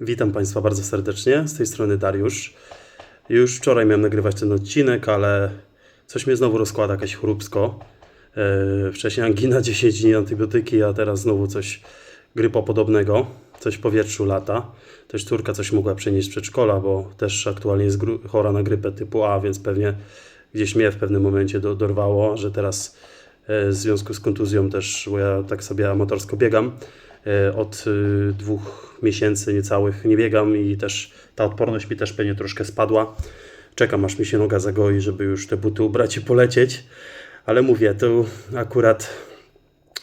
Witam Państwa bardzo serdecznie. Z tej strony Dariusz. Już wczoraj miałem nagrywać ten odcinek, ale coś mnie znowu rozkłada, jakaś chróbsko. E, Wcześniej angina 10 dni antybiotyki, a teraz znowu coś grypopodobnego. Coś w powietrzu lata. Też córka coś mogła przenieść z przedszkola, bo też aktualnie jest chora na grypę typu A, więc pewnie gdzieś mnie w pewnym momencie do, dorwało, że teraz e, w związku z kontuzją też, bo ja tak sobie amatorsko biegam, od y, dwóch miesięcy niecałych nie biegam i też ta odporność mi też pewnie troszkę spadła. Czekam aż mi się noga zagoi, żeby już te buty ubrać i polecieć. Ale mówię, to akurat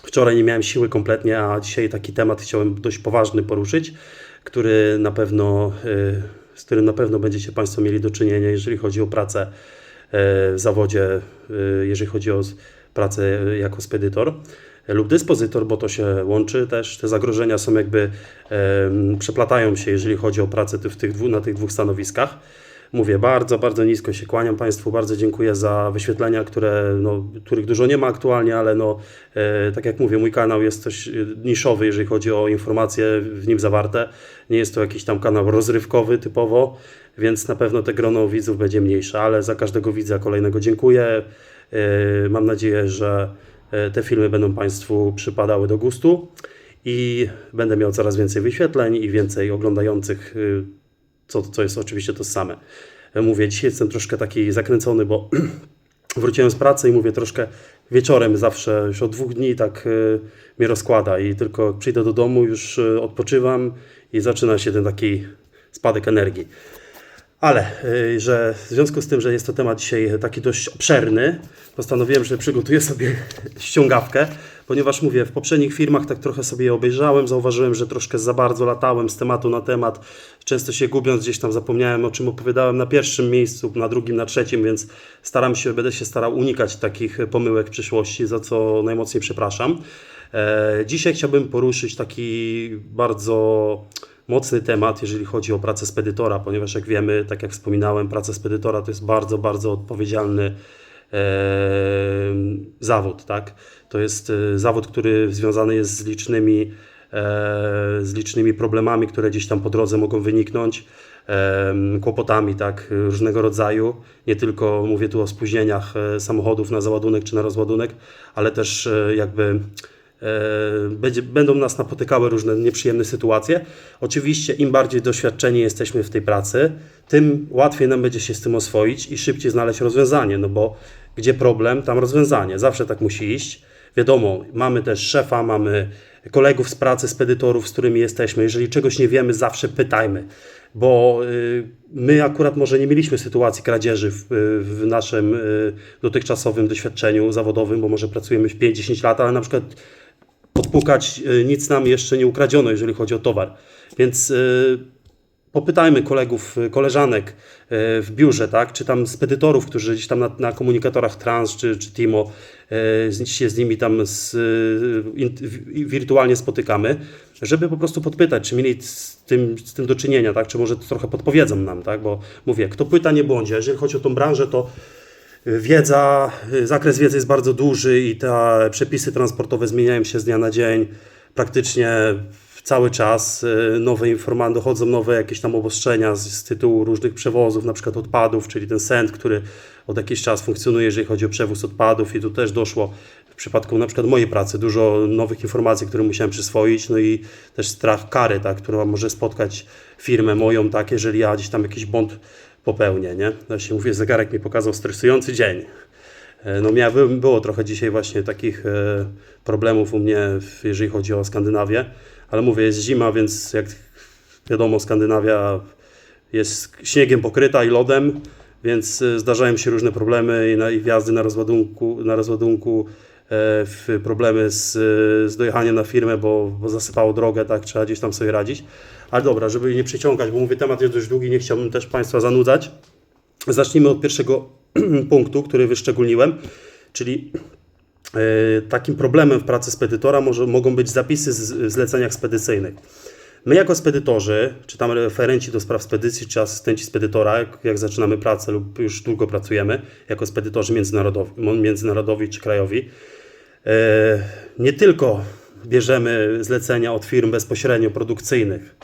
wczoraj nie miałem siły kompletnie, a dzisiaj taki temat chciałem dość poważny poruszyć, który na pewno, y, z którym na pewno będziecie Państwo mieli do czynienia, jeżeli chodzi o pracę w zawodzie, jeżeli chodzi o pracę jako spedytor lub dyspozytor, bo to się łączy też. Te zagrożenia są jakby, em, przeplatają się, jeżeli chodzi o pracę w tych dwu, na tych dwóch stanowiskach. Mówię, bardzo, bardzo nisko się kłaniam Państwu, bardzo dziękuję za wyświetlenia, które, no, których dużo nie ma aktualnie, ale no, e, tak jak mówię, mój kanał jest coś e, niszowy, jeżeli chodzi o informacje w nim zawarte. Nie jest to jakiś tam kanał rozrywkowy typowo, więc na pewno te grono widzów będzie mniejsze, ale za każdego widza kolejnego dziękuję. E, mam nadzieję, że e, te filmy będą Państwu przypadały do gustu i będę miał coraz więcej wyświetleń i więcej oglądających y, co, co jest oczywiście to same. E, Mówię, dzisiaj jestem troszkę taki zakręcony, bo wróciłem z pracy i mówię troszkę wieczorem zawsze, już od dwóch dni tak y, mnie rozkłada i tylko przyjdę do domu już y, odpoczywam i zaczyna się ten taki spadek energii. Ale, y, że w związku z tym, że jest to temat dzisiaj taki dość obszerny, postanowiłem, że przygotuję sobie ściągawkę, ponieważ mówię, w poprzednich firmach tak trochę sobie je obejrzałem, zauważyłem, że troszkę za bardzo latałem z tematu na temat, często się gubiąc gdzieś tam zapomniałem, o czym opowiadałem na pierwszym miejscu, na drugim, na trzecim, więc staram się, będę się starał unikać takich pomyłek w przyszłości, za co najmocniej przepraszam. E, Dzisiaj chciałbym poruszyć taki bardzo mocny temat, jeżeli chodzi o pracę spedytora, ponieważ jak wiemy, tak jak wspominałem, praca spedytora to jest bardzo, bardzo odpowiedzialny e, zawód, tak? To jest e, zawód, który związany jest z licznymi, e, z licznymi problemami, które gdzieś tam po drodze mogą wyniknąć, kłopotami, tak? Różnego rodzaju. Nie tylko mówię tu o spóźnieniach samochodów na załadunek czy na rozładunek, ale też jakby będzie, będą nas napotykały różne nieprzyjemne sytuacje. Oczywiście, im bardziej doświadczeni jesteśmy w tej pracy, tym łatwiej nam będzie się z tym oswoić i szybciej znaleźć rozwiązanie, no bo gdzie problem, tam rozwiązanie. Zawsze tak musi iść. Wiadomo, mamy też szefa, mamy kolegów z pracy, spedytorów, z którymi jesteśmy. Jeżeli czegoś nie wiemy, zawsze pytajmy, bo y, my akurat może nie mieliśmy sytuacji kradzieży w, w naszym y, dotychczasowym doświadczeniu zawodowym, bo może pracujemy w 5-10 lat, ale na przykład odpukać y, nic nam jeszcze nie ukradziono, jeżeli chodzi o towar. Więc y, popytajmy kolegów, y, koleżanek w biurze, tak, czy tam spedytorów, którzy gdzieś tam na, na komunikatorach Trans czy, czy Timo się z nimi tam z, in, wirtualnie spotykamy, żeby po prostu podpytać, czy mieli z tym, z tym do czynienia, tak, czy może trochę podpowiedzą nam, tak, bo mówię, kto pyta nie błądzi, jeżeli chodzi o tą branżę, to Wiedza, zakres wiedzy jest bardzo duży i te przepisy transportowe zmieniają się z dnia na dzień. Praktycznie cały czas nowe informacje, dochodzą nowe jakieś tam obostrzenia z, z tytułu różnych przewozów, na przykład odpadów, czyli ten SENT, który od jakiś czas funkcjonuje, jeżeli chodzi o przewóz odpadów i tu też doszło w przypadku na przykład mojej pracy dużo nowych informacji, które musiałem przyswoić, no i też strach kary, tak, która może spotkać firmę moją, tak, jeżeli ja gdzieś tam jakiś błąd popełnię, nie? Właśnie mówię, zegarek mi pokazał stresujący dzień. E, No miałem, było trochę dzisiaj właśnie takich e, problemów u mnie, jeżeli chodzi o Skandynawię, ale mówię, jest zima, więc jak wiadomo, Skandynawia jest śniegiem pokryta i lodem, więc e, zdarzają się różne problemy i, na, i wjazdy na rozładunku, na rozładunku problemy z, z dojechaniem na firmę, bo, bo zasypało drogę, tak, trzeba gdzieś tam sobie radzić. Ale dobra, żeby nie przeciągać, bo mówię, temat jest dość długi, nie chciałbym też Państwa zanudzać. Zacznijmy od pierwszego punktu, który wyszczególniłem, czyli e, takim problemem w pracy spedytora może, mogą być zapisy z w zleceniach spedycyjnych. My jako spedytorzy, czy tam referenci do spraw spedycji, czy asystenci spedytora, jak, jak zaczynamy pracę lub już długo pracujemy, jako spedytorzy międzynarodowi, międzynarodowi czy krajowi, e, nie tylko bierzemy zlecenia od firm bezpośrednio produkcyjnych,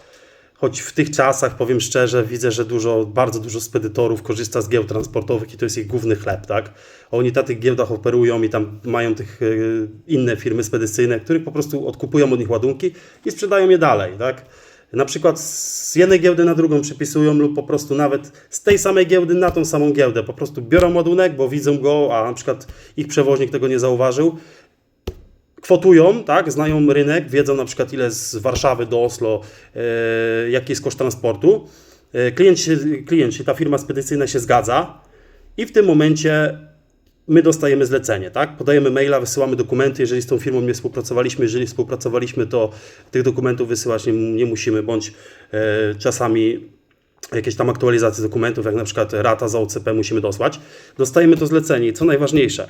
choć w tych czasach, powiem szczerze, widzę, że dużo, bardzo dużo spedytorów korzysta z giełd transportowych i to jest ich główny chleb, tak? Oni na tych giełdach operują i tam mają tych y, inne firmy spedycyjne, których po prostu odkupują od nich ładunki i sprzedają je dalej, tak? Na przykład z jednej giełdy na drugą przypisują lub po prostu nawet z tej samej giełdy na tą samą giełdę. Po prostu biorą ładunek, bo widzą go, a na przykład ich przewoźnik tego nie zauważył. Kwotują, tak, znają rynek, wiedzą na przykład ile z Warszawy do Oslo, e, jaki jest koszt transportu. E, klient, się, klient, czyli ta firma spedycyjna się zgadza i w tym momencie my dostajemy zlecenie, tak? Podajemy maila, wysyłamy dokumenty, jeżeli z tą firmą nie współpracowaliśmy, jeżeli współpracowaliśmy, to tych dokumentów wysyłać nie, nie musimy, bądź e, czasami jakieś tam aktualizacje dokumentów, jak na przykład rata za OCP musimy dosłać. Dostajemy to zlecenie i co najważniejsze,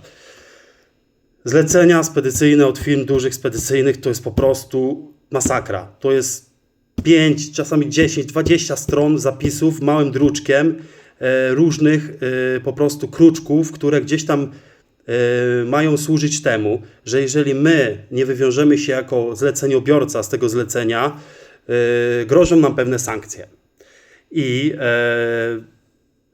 zlecenia spedycyjne od firm dużych spedycyjnych to jest po prostu masakra. To jest 5, czasami 10, 20 stron zapisów małym druczkiem e, różnych e, po prostu kruczków, które gdzieś tam e, mają służyć temu, że jeżeli my nie wywiążemy się jako zleceniobiorca z tego zlecenia, grożą nam pewne sankcje. I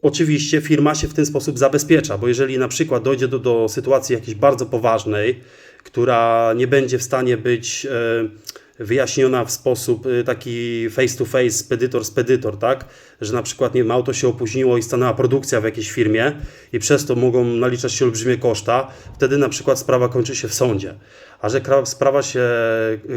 oczywiście firma się w ten sposób zabezpiecza, bo jeżeli na przykład dojdzie do, do sytuacji jakiejś bardzo poważnej, która nie będzie w stanie być e, wyjaśniona w sposób e, taki face to face, spedytor, spedytor, tak? Że na przykład nie wiem, auto się opóźniło i stanęła produkcja w jakiejś firmie i przez to mogą naliczać się olbrzymie koszta, wtedy na przykład sprawa kończy się w sądzie. A że sprawa się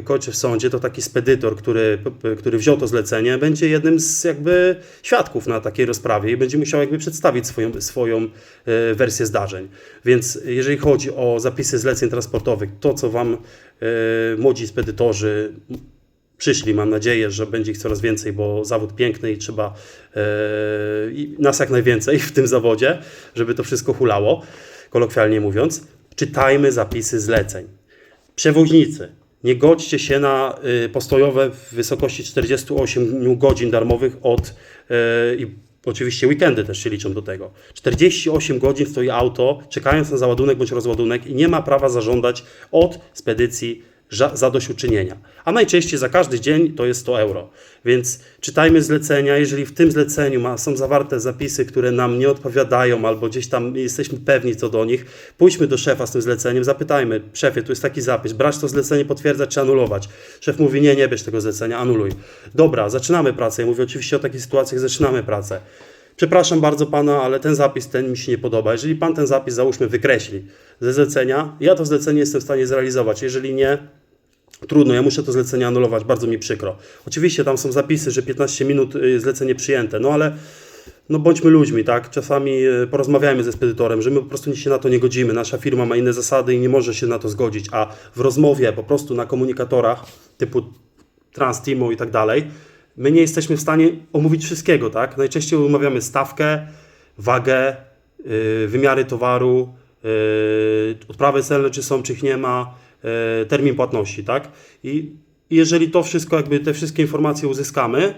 kończy w sądzie, to taki spedytor, który, który wziął to zlecenie, będzie jednym z jakby świadków na takiej rozprawie i będzie musiał jakby przedstawić swoją, swoją e, wersję zdarzeń. Więc jeżeli chodzi o zapisy zleceń transportowych, to co Wam e, młodzi spedytorzy przyszli, mam nadzieję, że będzie ich coraz więcej, bo zawód piękny i trzeba e, i nas jak najwięcej w tym zawodzie, żeby to wszystko hulało, kolokwialnie mówiąc. Czytajmy zapisy zleceń. Przewoźnicy, nie godźcie się na y, postojowe w wysokości 48 godzin darmowych od y, i oczywiście weekendy też się liczą do tego. 48 godzin stoi auto, czekając na załadunek bądź rozładunek i nie ma prawa zażądać od spedycji zadośćuczynienia. A najczęściej za każdy dzień to jest 100 euro. Więc czytajmy zlecenia. Jeżeli w tym zleceniu ma, są zawarte zapisy, które nam nie odpowiadają, albo gdzieś tam jesteśmy pewni co do nich, pójdźmy do szefa z tym zleceniem, zapytajmy, szefie, tu jest taki zapis, brać to zlecenie, potwierdzać czy anulować. Szef mówi, nie, nie bierz tego zlecenia, anuluj. Dobra, zaczynamy pracę. Ja mówię oczywiście o takich sytuacjach, zaczynamy pracę. Przepraszam bardzo pana, ale ten zapis ten mi się nie podoba. Jeżeli pan ten zapis załóżmy wykreśli ze zlecenia, ja to zlecenie jestem w stanie zrealizować. Jeżeli nie, Trudno, ja muszę to zlecenie anulować, bardzo mi przykro. Oczywiście tam są zapisy, że 15 minut y, zlecenie przyjęte, no ale no bądźmy ludźmi, tak? Czasami y, porozmawiajmy ze spedytorem, że my po prostu się na to nie godzimy. Nasza firma ma inne zasady i nie może się na to zgodzić, a w rozmowie po prostu na komunikatorach typu Transtimo i tak dalej, my nie jesteśmy w stanie omówić wszystkiego, tak? Najczęściej omawiamy stawkę, wagę, yy, wymiary towaru, yy, odprawy celne, czy są, czy ich nie ma, termin płatności, tak? I i jeżeli to wszystko, jakby te wszystkie informacje uzyskamy,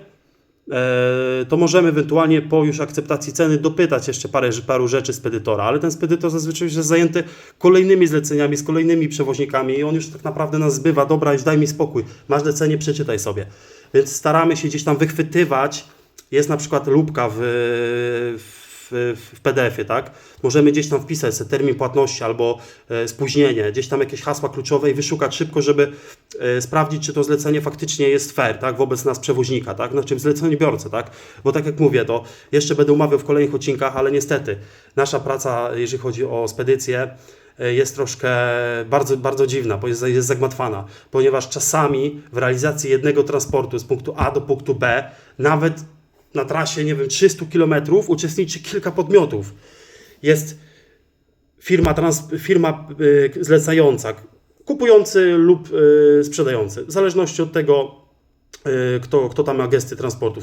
e, to możemy ewentualnie po już akceptacji ceny dopytać jeszcze parę, paru rzeczy spedytora, ale ten spedytor zazwyczaj już jest zajęty kolejnymi zleceniami, z kolejnymi przewoźnikami i on już tak naprawdę nas zbywa, dobra, już daj mi spokój, masz zlecenie, przeczytaj sobie. Więc staramy się gdzieś tam wychwytywać, jest na przykład lubka w, w, w PDF-ie, tak? Możemy gdzieś tam wpisać sobie termin płatności albo e, spóźnienie, gdzieś tam jakieś hasła kluczowe i wyszukać szybko, żeby e, sprawdzić, czy to zlecenie faktycznie jest fair, tak? Wobec nas przewoźnika, tak? Znaczy zleceniobiorcy, tak? Bo tak jak mówię, to jeszcze będę umawiał w kolejnych odcinkach, ale niestety nasza praca, jeżeli chodzi o spedycję, e, jest troszkę bardzo, bardzo dziwna, bo jest, jest zagmatwana, ponieważ czasami w realizacji jednego transportu z punktu A do punktu B, nawet na trasie, nie wiem, 300 km uczestniczy kilka podmiotów. Jest firma, trans, firma y, zlecająca, kupujący lub y, sprzedający, w zależności od tego, y, kto, kto tam gesty transportu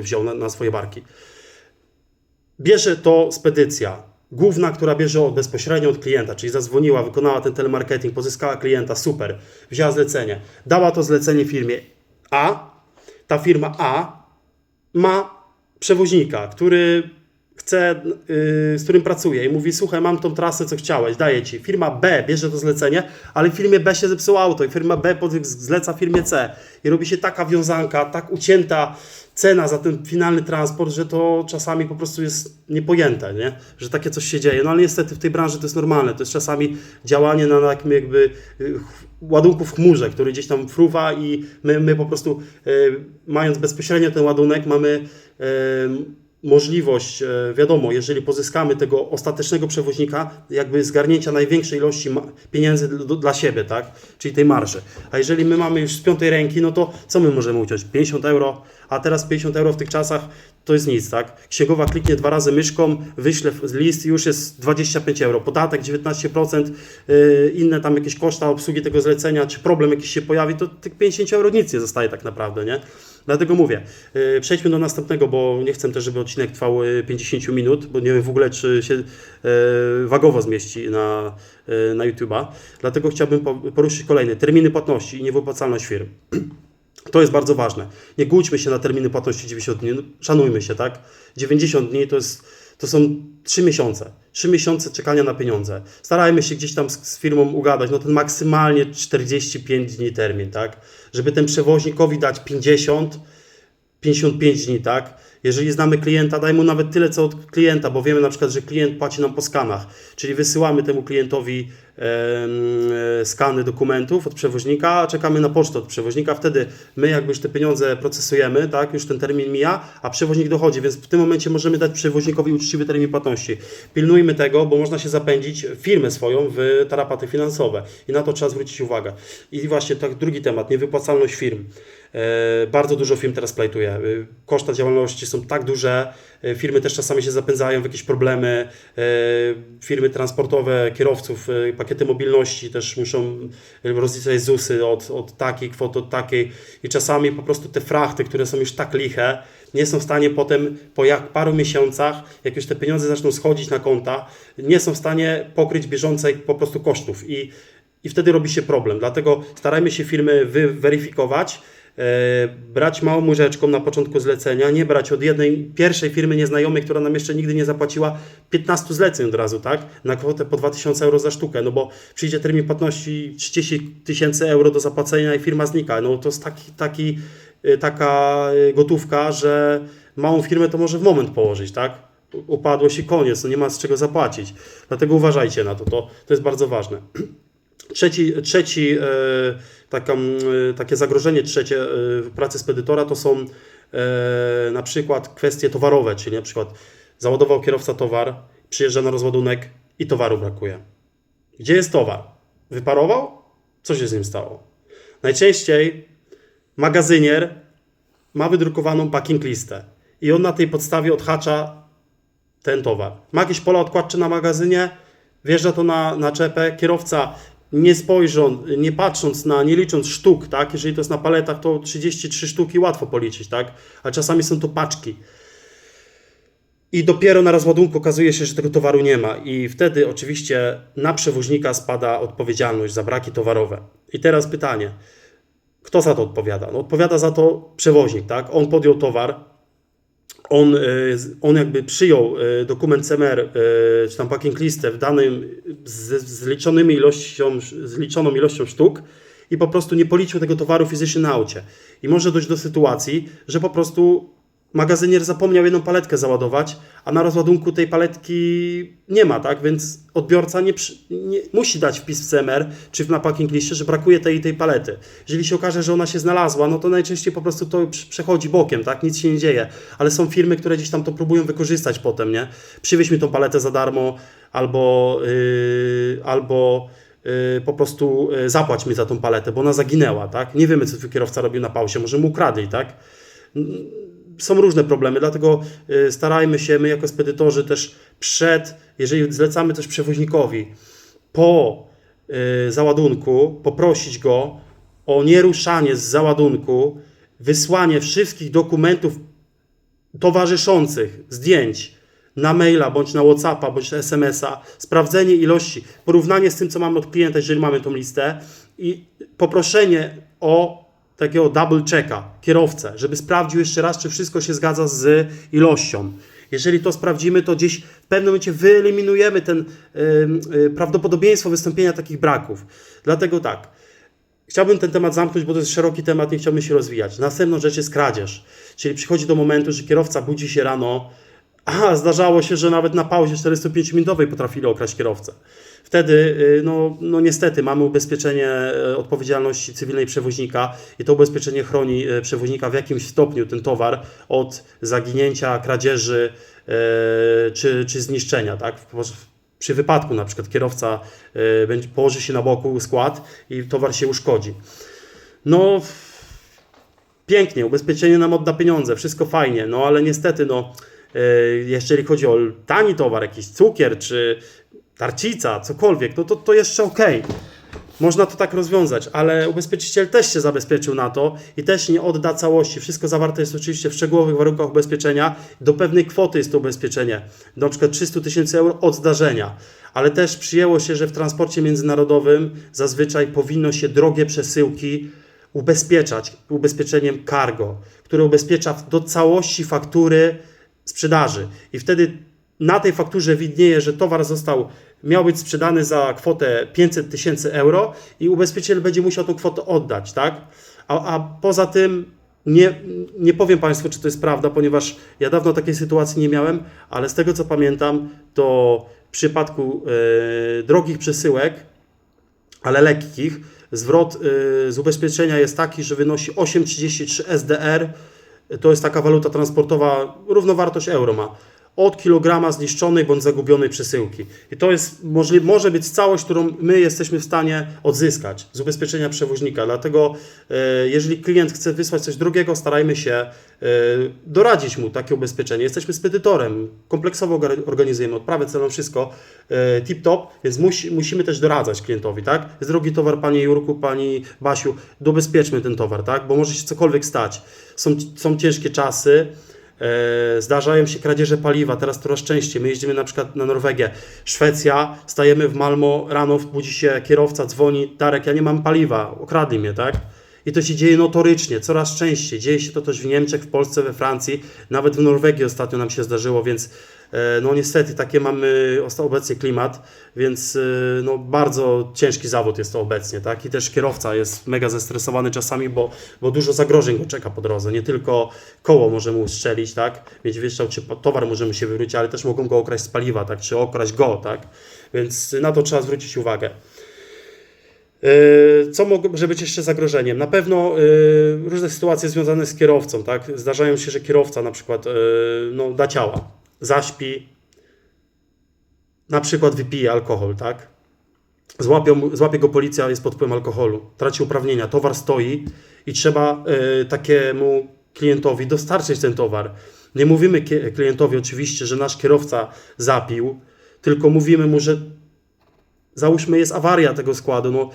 wziął na, na swoje barki. Bierze to spedycja, główna, która bierze od, bezpośrednio od klienta, czyli zadzwoniła, wykonała ten telemarketing, pozyskała klienta, super, wzięła zlecenie, dała to zlecenie firmie A, ta firma A ma przewoźnika, który chce, yy, z którym pracuje i mówi, słuchaj, mam tą trasę, co chciałeś, daję ci. Firma B bierze to zlecenie, ale w firmie B się zepsuło auto i firma B zleca firmie C. I robi się taka wiązanka, tak ucięta cena za ten finalny transport, że to czasami po prostu jest niepojęte, nie? że takie coś się dzieje. No ale niestety w tej branży to jest normalne. To jest czasami działanie na takim jakby y, ładunku w chmurze, który gdzieś tam fruwa i my, my po prostu y, mając bezpośrednio ten ładunek mamy y, możliwość, e, wiadomo, jeżeli pozyskamy tego ostatecznego przewoźnika, jakby zgarnięcia największej ilości pieniędzy dla siebie, tak? Czyli tej marży. A jeżeli my mamy już z piątej ręki, no to co my możemy uciąć? 50 euro, a teraz 50 euro w tych czasach to jest nic, tak? Księgowa kliknie dwa razy myszką, wyśle list i już jest 25 euro. Podatek 19%, yy, inne tam jakieś koszta obsługi tego zlecenia, czy problem jakiś się pojawi, to tych 50 euro nic nie zostaje tak naprawdę, nie? Dlatego mówię, yy, przejdźmy do następnego, bo nie chcę też, żeby odcinek trwał yy, 50 minut, bo nie wiem w ogóle, czy się yy, wagowo zmieści na, na YouTube'a. Dlatego chciałbym po- poruszyć kolejny. Terminy płatności i niewypłacalność firm. To jest bardzo ważne. Nie gódźmy się na terminy płatności 90 dni. Szanujmy się, tak? 90 dni to, jest, to są 3 miesiące. 3 miesiące czekania na pieniądze. Starajmy się gdzieś tam z, z firmą ugadać. No ten maksymalnie 45 dni termin, tak? Żeby ten przewoźnikowi dać 50, 55 dni, tak? Jeżeli znamy klienta, daj mu nawet tyle, co od klienta, bo wiemy na przykład, że klient płaci nam po skanach, czyli wysyłamy temu klientowi e, skany dokumentów od przewoźnika, czekamy na pocztę od przewoźnika, wtedy my jakby już te pieniądze procesujemy, tak? Już ten termin mija, a przewoźnik dochodzi, więc w tym momencie możemy dać przewoźnikowi uczciwy termin płatności. Pilnujmy tego, bo można się zapędzić firmę swoją w tarapaty finansowe i na to trzeba zwrócić uwagę. I właśnie tak drugi temat, niewypłacalność firm. E, Bardzo dużo firm teraz plajtuje. E, Koszta działalności są tak duże, e, firmy też czasami się zapędzają w jakieś problemy. Firmy transportowe, kierowców, pakiety mobilności też muszą rozliczać ZUSy od, od takiej kwoty, od takiej. I czasami po prostu te frachty, które są już tak liche, nie są w stanie potem po jak paru miesiącach, jak już te pieniądze zaczną schodzić na konta, nie są w stanie pokryć bieżących po prostu kosztów. I i wtedy robi się problem. Dlatego starajmy się firmy weryfikować, brać małą łyżeczką na początku zlecenia, nie brać od jednej pierwszej firmy nieznajomej, która nam jeszcze nigdy nie zapłaciła 15 zleceń od razu, tak? Na kwotę po 2000 euro za sztukę, no bo przyjdzie termin płatności 30 tysięcy euro do zapłacenia i firma znika. No to jest taki, taki, e, taka e, gotówka, że małą firmę to może w moment położyć, tak? Upadłość i koniec, no nie ma z czego zapłacić. Dlatego uważajcie na to, to, to jest bardzo ważne. Trzeci, trzeci e, taką, e, takie zagrożenie trzecie e, pracy spedytora to są e, na przykład kwestie towarowe, czyli na przykład załadował kierowca towar, przyjeżdża na rozładunek i towaru brakuje. Gdzie jest towar? Wyparował? Co się z nim stało? Najczęściej magazynier ma wydrukowaną packing listę i on na tej podstawie odhacza ten towar. Ma jakieś pola odkładcze na magazynie, wjeżdża to na, na czepę, kierowca nie spojrząc, nie patrząc na, nie licząc sztuk, tak, jeżeli to jest na paletach, to 33 sztuki łatwo policzyć, tak, ale czasami są to paczki. I dopiero na rozładunku okazuje się, że tego towaru nie ma i wtedy oczywiście na przewoźnika spada odpowiedzialność za braki towarowe. I teraz pytanie, kto za to odpowiada? No, odpowiada za to przewoźnik, tak? On podjął towar, on, e, on jakby przyjął e, dokument CMR, e, czy tam packing listę w danym, z, z, liczonymi ilością, z liczoną ilością sztuk i po prostu nie policzył tego towaru fizycznie na aucie. I może dojść do sytuacji, że po prostu magazynier zapomniał jedną paletkę załadować, a na rozładunku tej paletki nie ma, tak? Więc odbiorca nie, przy, nie musi dać wpis w CMR czy na packing liście, że brakuje tej i tej palety. Jeżeli się okaże, że ona się znalazła, no to najczęściej po prostu to prz- przechodzi bokiem, tak? Nic się nie dzieje. Ale są firmy, które gdzieś tam to próbują wykorzystać potem, nie? Przywieź mi tą paletę za darmo, albo, yy, albo yy, po prostu yy, zapłać mi za tą paletę, bo ona zaginęła, tak? Nie wiemy, co twój kierowca robił na pausie, może mu ukradli, tak? Są różne problemy, dlatego y, starajmy się my jako spedytorzy też przed, jeżeli zlecamy też przewoźnikowi po y, załadunku, poprosić go o nieruszanie z załadunku, wysłanie wszystkich dokumentów towarzyszących, zdjęć na maila, bądź na Whatsappa, bądź na SMS-a, sprawdzenie ilości, porównanie z tym, co mamy od klienta, jeżeli mamy tą listę i poproszenie o takiego double checka kierowcę, żeby sprawdził jeszcze raz, czy wszystko się zgadza z ilością. Jeżeli to sprawdzimy, to gdzieś w pewnym momencie wyeliminujemy ten y, y, prawdopodobieństwo wystąpienia takich braków. Dlatego tak, Chciałbym ten temat zamknąć, bo to jest szeroki temat, nie chciałbym się rozwijać. Następną rzecz jest kradzież. Czyli przychodzi do momentu, że kierowca budzi się rano, a zdarzało się, że nawet na pauzie 45-minutowej potrafili okraść kierowcę. Wtedy, y, no, no niestety, mamy ubezpieczenie e, odpowiedzialności cywilnej przewoźnika i to ubezpieczenie chroni e, przewoźnika w jakimś stopniu ten towar od zaginięcia, kradzieży czy, czy zniszczenia. Tak? Przy wypadku na przykład kierowca położy się na boku skład i towar się uszkodzi. No, pięknie, ubezpieczenie nam odda pieniądze, wszystko fajnie, no ale niestety, no, jeżeli chodzi o tani towar, jakiś cukier czy tarcica, cokolwiek, no to, to jeszcze okej. Można to tak rozwiązać, ale ubezpieczyciel też się zabezpieczył na to i też nie odda całości. Wszystko zawarte jest oczywiście w szczegółowych warunkach ubezpieczenia. Do pewnej kwoty jest to ubezpieczenie, na przykład 300 tysięcy euro od zdarzenia. Ale też przyjęło się, że w transporcie międzynarodowym zazwyczaj powinno się drogie przesyłki ubezpieczać ubezpieczeniem cargo, które ubezpiecza do całości faktury sprzedaży. I wtedy na tej fakturze widnieje, że towar został, miał być sprzedany za kwotę 500 tysięcy euro i ubezpieczyciel będzie musiał tą kwotę oddać, tak? A, a poza tym nie, nie powiem Państwu, czy to jest prawda, ponieważ ja dawno takiej sytuacji nie miałem, ale z tego co pamiętam, to w przypadku e, drogich przesyłek ale lekkich. Zwrot y, z ubezpieczenia jest taki, że wynosi 8,33 SDR. To jest taka waluta transportowa, równowartość euro ma. Od kilograma zniszczonej bądź zagubionej przesyłki. I to jest może być całość, którą my jesteśmy w stanie odzyskać z ubezpieczenia przewoźnika. Dlatego, e, jeżeli klient chce wysłać coś drugiego, starajmy się e, doradzić mu takie ubezpieczenie. Jesteśmy spedytorem, kompleksowo organizujemy odprawę celną, wszystko e, tip-top, więc musi, musimy też doradzać klientowi, tak? Jest drogi towar, Panie Jurku, Pani Basiu, dobezpieczmy ten towar, tak? Bo może się cokolwiek stać. Są, są ciężkie czasy, Zdarzają się kradzieże paliwa, teraz coraz częściej. My jeździmy na przykład na Norwegię, Szwecja, stajemy w Malmo, rano budzi się kierowca, dzwoni, Darek, ja nie mam paliwa, okradli mnie, tak? I to się dzieje notorycznie, coraz częściej. Dzieje się to też w Niemczech, w Polsce, we Francji, nawet w Norwegii ostatnio nam się zdarzyło, więc e, no niestety takie mamy obecnie klimat, więc e, no bardzo ciężki zawód jest to obecnie, tak? I też kierowca jest mega zestresowany czasami, bo, bo dużo zagrożeń go czeka po drodze. Nie tylko koło może mu strzelić, tak? Mieć wystrzał, czy towar możemy się wywrócić, ale też mogą go okraść z paliwa, tak? Czy okraść go, tak? Więc na to trzeba zwrócić uwagę. Yy, Co może być jeszcze zagrożeniem? Na pewno różne sytuacje związane z kierowcą, tak? Zdarzają się, że kierowca na przykład no, da ciała, zaśpi, na przykład wypije alkohol, tak? Złapią, złapie go policja, jest pod wpływem alkoholu, traci uprawnienia, towar stoi i trzeba y, takiemu klientowi dostarczyć ten towar. Nie mówimy klientowi oczywiście, że nasz kierowca zapił, tylko mówimy mu, że załóżmy jest awaria tego składu, no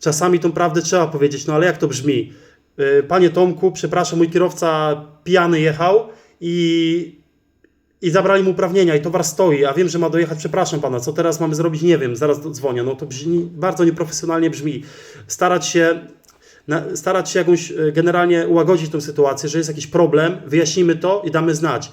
czasami tą prawdę trzeba powiedzieć, no ale jak to brzmi? Y, Panie Tomku, przepraszam, mój kierowca pijany jechał i i zabrali mu uprawnienia i towar stoi, a wiem, że ma dojechać, przepraszam pana, co teraz mamy zrobić, nie wiem, zaraz dzwonię. No to brzmi, bardzo nieprofesjonalnie brzmi. Starać się, na, starać się jakąś e, generalnie ułagodzić tą sytuację, że jest jakiś problem, wyjaśnimy to i damy znać.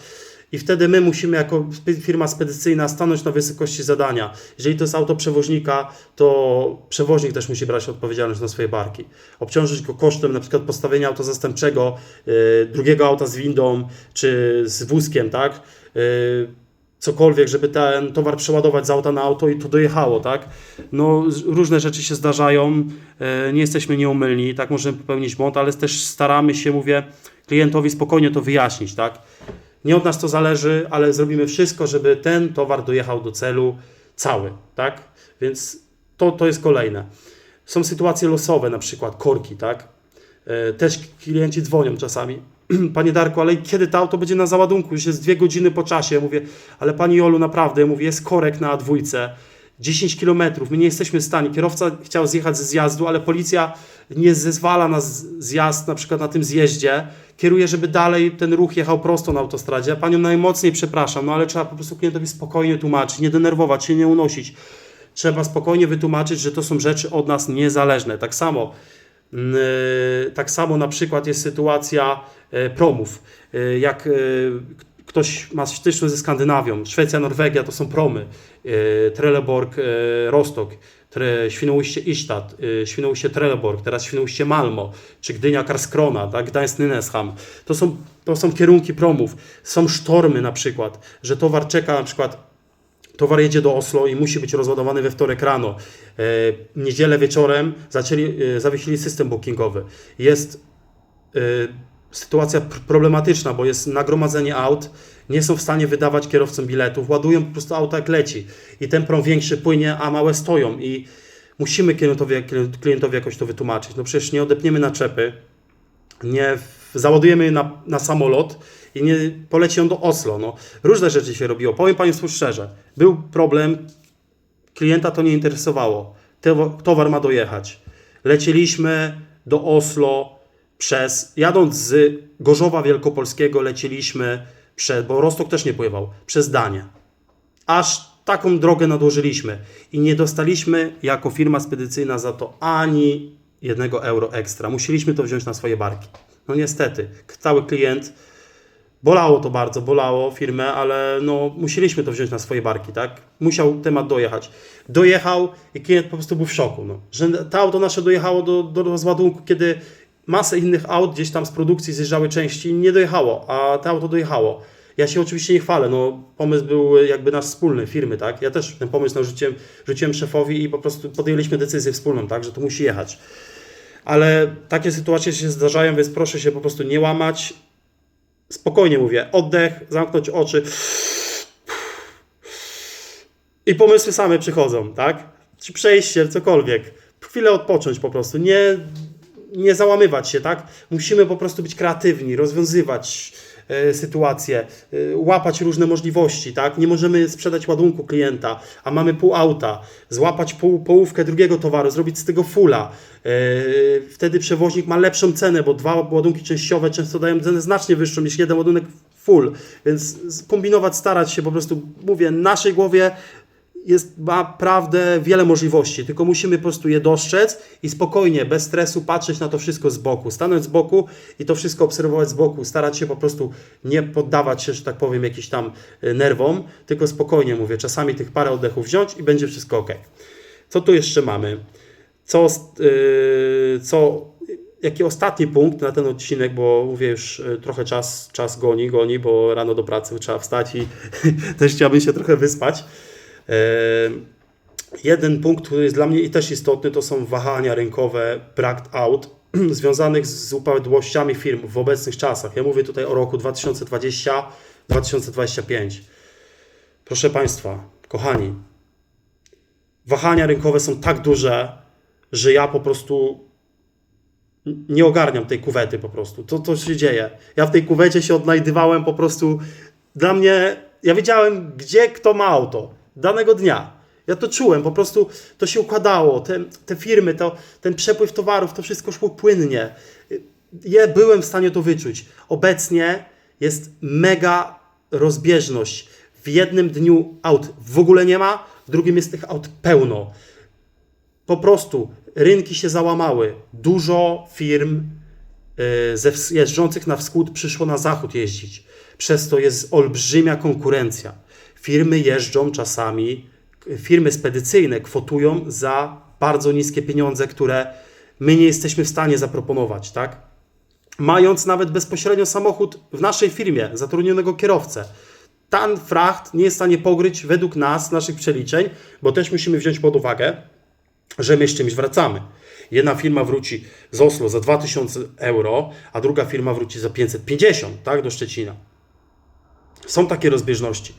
I wtedy my musimy jako firma spedycyjna stanąć na wysokości zadania. Jeżeli to jest auto przewoźnika, to przewoźnik też musi brać odpowiedzialność na swoje barki. Obciążyć go kosztem na przykład postawienia auta zastępczego, y, drugiego auta z windą czy z wózkiem, tak? Y, cokolwiek, żeby ten towar przeładować z auta na auto i to dojechało, tak? No, różne rzeczy się zdarzają, e, nie jesteśmy nieumylni, tak możemy popełnić błąd, ale też staramy się, mówię, klientowi spokojnie to wyjaśnić, tak? Nie od nas to zależy, ale zrobimy wszystko, żeby ten towar dojechał do celu cały, tak? Więc to, to jest kolejne. Są sytuacje losowe, na przykład korki, tak? E, Też klienci dzwonią czasami. Panie Darku, ale kiedy to auto będzie na załadunku? Już jest dwie godziny po czasie. Ja mówię, ale Pani Jolu, naprawdę, ja mówię, jest korek na dwójce. 10 kilometrów, my nie jesteśmy w stanie. Kierowca chciał zjechać ze zjazdu, ale policja nie zezwala na zjazd, na przykład na tym zjeździe. Kieruje, żeby dalej ten ruch jechał prosto na autostradzie. Ja panią najmocniej przepraszam, no ale trzeba po prostu klientowi spokojnie tłumaczyć, nie denerwować się, nie unosić. Trzeba spokojnie wytłumaczyć, że to są rzeczy od nas niezależne. Tak samo Mm, e, Tak samo na przykład jest sytuacja e, promów. E, Jak ktoś ma styczność ze Skandynawią, Szwecja, Norwegia to są promy, e, Trelleborg, e, Rostock, Tre, Świnoujście Isztat, e, Świnoujście Trelleborg, teraz Świnoujście Malmo, czy Gdynia Karskrona, tak, Gdańsk Nyneszham. To są, to są kierunki promów. Są sztormy na przykład, że towar czeka na przykład Towar jedzie do Oslo i musi być rozładowany we wtorek rano. Niedzielę wieczorem zaczęli, zawiesili system bookingowy. Jest sytuacja pr- problematyczna, bo jest nagromadzenie aut, nie są w stanie wydawać kierowcom biletów, ładują po prostu auta jak leci i ten prom większy płynie, a małe stoją i musimy klientowi, klientowi jakoś to wytłumaczyć. No przecież nie odepniemy naczepy, nie załadujemy je na, na samolot i nie poleci on do Oslo. No, różne rzeczy się robiło. Powiem Państwu szczerze, był problem, klienta to nie interesowało. Te- Towar ma dojechać. Lecieliśmy do Oslo przez, jadąc z Gorzowa Wielkopolskiego, lecieliśmy przez, bo Rostok też nie pływał, przez Danię. Aż taką drogę nadłożyliśmy i nie dostaliśmy jako firma spedycyjna za to ani jednego euro ekstra. Musieliśmy to wziąć na swoje barki. No niestety, cały klient Bolało to bardzo, bolało firmę, ale no, musieliśmy to wziąć na swoje barki, tak? Musiał temat dojechać. Dojechał i klient po prostu był w szoku, no. że to auto nasze dojechało do, do rozładunku, kiedy masę innych aut gdzieś tam z produkcji zjeżdżały części nie dojechało, a to auto dojechało. Ja się oczywiście nie chwalę, no pomysł był jakby nasz wspólny, firmy, tak? Ja też ten pomysł narzuciłem, rzuciłem szefowi i po prostu podjęliśmy decyzję wspólną, tak? Że to musi jechać. Ale takie sytuacje się zdarzają, więc proszę się po prostu nie łamać, spokojnie mówię, oddech, zamknąć oczy i pomysły same przychodzą, tak? Czy przejście, cokolwiek. Chwilę odpocząć po prostu, nie, nie załamywać się, tak? Musimy po prostu być kreatywni, rozwiązywać e, sytuacje, e, łapać różne możliwości, tak? Nie możemy sprzedać ładunku klienta, a mamy pół auta, złapać pół, połówkę drugiego towaru, zrobić z tego fulla. E, wtedy przewoźnik ma lepszą cenę, bo dwa ładunki częściowe często dają cenę znacznie wyższą niż jeden ładunek full, więc kombinować, starać się po prostu, mówię, naszej głowie jest naprawdę wiele możliwości, tylko musimy po prostu je dostrzec i spokojnie, bez stresu patrzeć na to wszystko z boku, stanąć z boku i to wszystko obserwować z boku, starać się po prostu nie poddawać się, że tak powiem, jakimś tam y, nerwom, tylko spokojnie mówię, czasami tych parę oddechów wziąć i będzie wszystko ok. Co tu jeszcze mamy? Co, yy, co, jaki ostatni punkt na ten odcinek, bo mówię już y, trochę czas, czas goni, goni, bo rano do pracy trzeba wstać i też chciałbym się trochę wyspać. Jeden punkt, który jest dla mnie i też istotny, to są wahania rynkowe, brak aut związanych z upadłościami firm w obecnych czasach. Ja mówię tutaj o roku 2020-2025. Proszę Państwa, kochani, wahania rynkowe są tak duże, że ja po prostu nie ogarniam tej kuwety po prostu. To, to się dzieje. Ja w tej kuwecie się odnajdywałem po prostu. Dla mnie, ja wiedziałem, gdzie kto ma auto danego dnia. Ja to czułem, po prostu to się układało. Te, te firmy, to, ten przepływ towarów, to wszystko szło płynnie. Ja byłem w stanie to wyczuć. Obecnie jest mega rozbieżność. W jednym dniu aut w ogóle nie ma, w drugim jest tych aut pełno po prostu rynki się załamały. Dużo firm y, ze jeżdżących na wschód przyszło na zachód jeździć. Przez to jest olbrzymia konkurencja. Firmy jeżdżą czasami, firmy spedycyjne kwotują za bardzo niskie pieniądze, które my nie jesteśmy w stanie zaproponować, tak? Mając nawet bezpośrednio samochód w naszej firmie, zatrudnionego kierowcę. Ten fracht nie jest w stanie pogryć według nas, naszych przeliczeń, bo też musimy wziąć pod uwagę, że my z czymś wracamy. Jedna firma wróci z Oslo za 2000 euro, a druga firma wróci za 550, tak, do Szczecina. Są takie rozbieżności.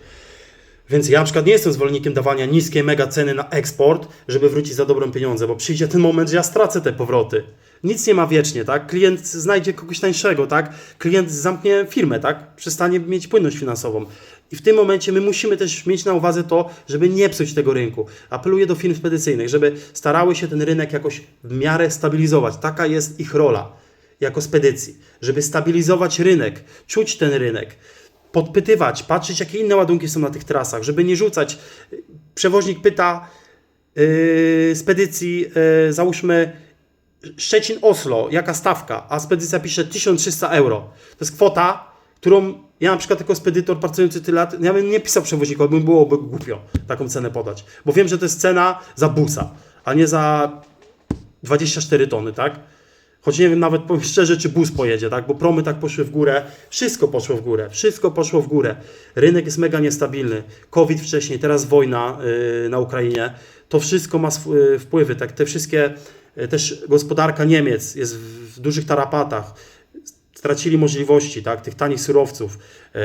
Więc ja na przykład nie jestem zwolennikiem dawania niskiej mega ceny na eksport, żeby wrócić za dobrą pieniądze, bo przyjdzie ten moment, że ja stracę te powroty. Nic nie ma wiecznie, tak? Klient znajdzie kogoś tańszego, tak? Klient zamknie firmę, tak? Przestanie mieć płynność finansową. I w tym momencie my musimy też mieć na uwadze to, żeby nie psuć tego rynku. Apeluję do firm spedycyjnych, żeby starały się ten rynek jakoś w miarę stabilizować. Taka jest ich rola jako spedycji, żeby stabilizować rynek, czuć ten rynek, podpytywać, patrzeć, jakie inne ładunki są na tych trasach, żeby nie rzucać. Przewoźnik pyta yy, spedycji, yy, załóżmy Szczecin-Oslo, jaka stawka, a spedycja pisze 1300 euro. To jest kwota, którą Ja na przykład jako spedytor pracujący tyle lat, ja bym nie pisał przewoźnikowi, bym byłoby głupio taką cenę podać. Bo wiem, że to jest cena za busa, a nie za 24 tony, tak? Choć nie wiem nawet powiem szczerze, czy bus pojedzie, tak? Bo promy tak poszły w górę, wszystko poszło w górę, wszystko poszło w górę. Rynek jest mega niestabilny. COVID wcześniej, teraz wojna yy, na Ukrainie. To wszystko ma yy, wpływy, tak? Te wszystkie, yy, też gospodarka Niemiec jest w dużych tarapatach. Stracili możliwości, tak? Tych tanich surowców. Yy,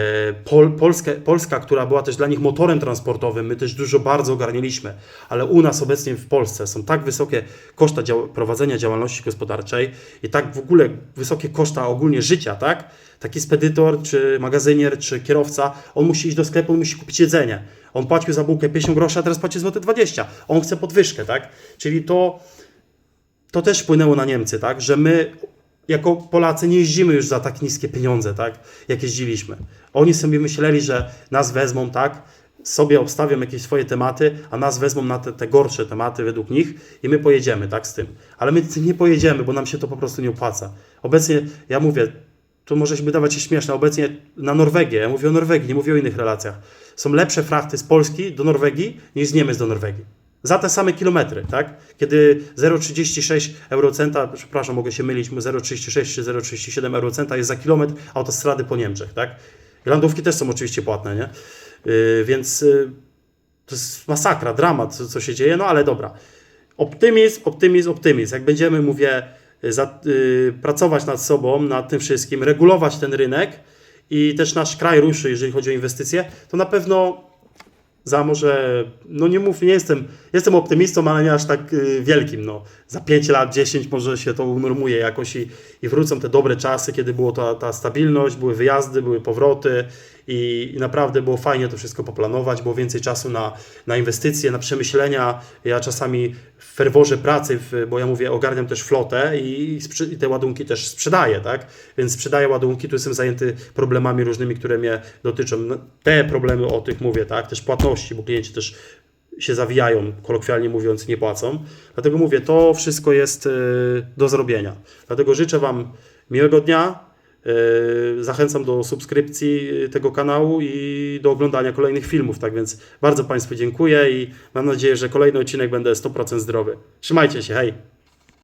Pol, Polskę, Polska, która była też dla nich motorem transportowym, my też dużo bardzo ogarnialiśmy, ale u nas obecnie w Polsce są tak wysokie koszta dział- prowadzenia działalności gospodarczej i tak w ogóle wysokie koszta ogólnie życia, tak? Taki spedytor, czy magazynier, czy kierowca, on musi iść do sklepu musi kupić jedzenie. On płacił za bułkę 50 groszy, a teraz płaci złote 20. On chce podwyżkę, tak? Czyli to, to też wpłynęło na Niemcy, tak? Że my jako Polacy nie jeździmy już za tak niskie pieniądze, tak? Jak jeździliśmy. Oni sobie myśleli, że nas wezmą, tak? Sobie obstawią jakieś swoje tematy, a nas wezmą na te, te gorsze tematy według nich i my pojedziemy, tak? Z tym. Ale my nie pojedziemy, bo nam się to po prostu nie opłaca. Obecnie, ja mówię, to może się wydawać się śmieszne, obecnie na Norwegię, ja mówię o Norwegii, nie mówię o innych relacjach, są lepsze frachty z Polski do Norwegii niż z Niemiec do Norwegii. Za te same kilometry, tak? Kiedy 0,36 eurocenta, przepraszam, mogę się mylić, 0,36 czy 0,37 eurocenta jest za kilometr autostrady po Niemczech, tak? Landówki też są oczywiście płatne, nie? Yy, więc yy, to jest masakra, dramat, co, co się dzieje, no ale dobra. Optymizm, optymizm, optymizm. Jak będziemy, mówię, za, y, pracować nad sobą, nad tym wszystkim, regulować ten rynek i też nasz kraj ruszy, jeżeli chodzi o inwestycje, to na pewno za może, no nie mów, nie jestem, jestem optymistą, ale nie aż tak y, wielkim, no. Za 5 lat, 10 może się to unormuje jakoś i, i wrócą te dobre czasy, kiedy było ta, ta stabilność, były wyjazdy, były powroty i, naprawdę było fajnie to wszystko poplanować, było więcej czasu na, na inwestycje, na przemyślenia. Ja czasami w ferworze pracy, w, bo ja mówię, ogarniam też flotę i, i te ładunki też sprzedaję, tak? Więc sprzedaję ładunki, tu jestem zajęty problemami różnymi, które mnie dotyczą. No, Te problemy o tych mówię, tak? Też płatności, bo klienci też się zawijają, kolokwialnie mówiąc, nie płacą. Dlatego mówię, to wszystko jest y, do zrobienia. Dlatego życzę Wam miłego dnia. Y, Zachęcam do subskrypcji y, tego kanału i do oglądania kolejnych filmów. Tak więc bardzo Państwu dziękuję i mam nadzieję, że kolejny odcinek będę 100% zdrowy. Trzymajcie się, hej!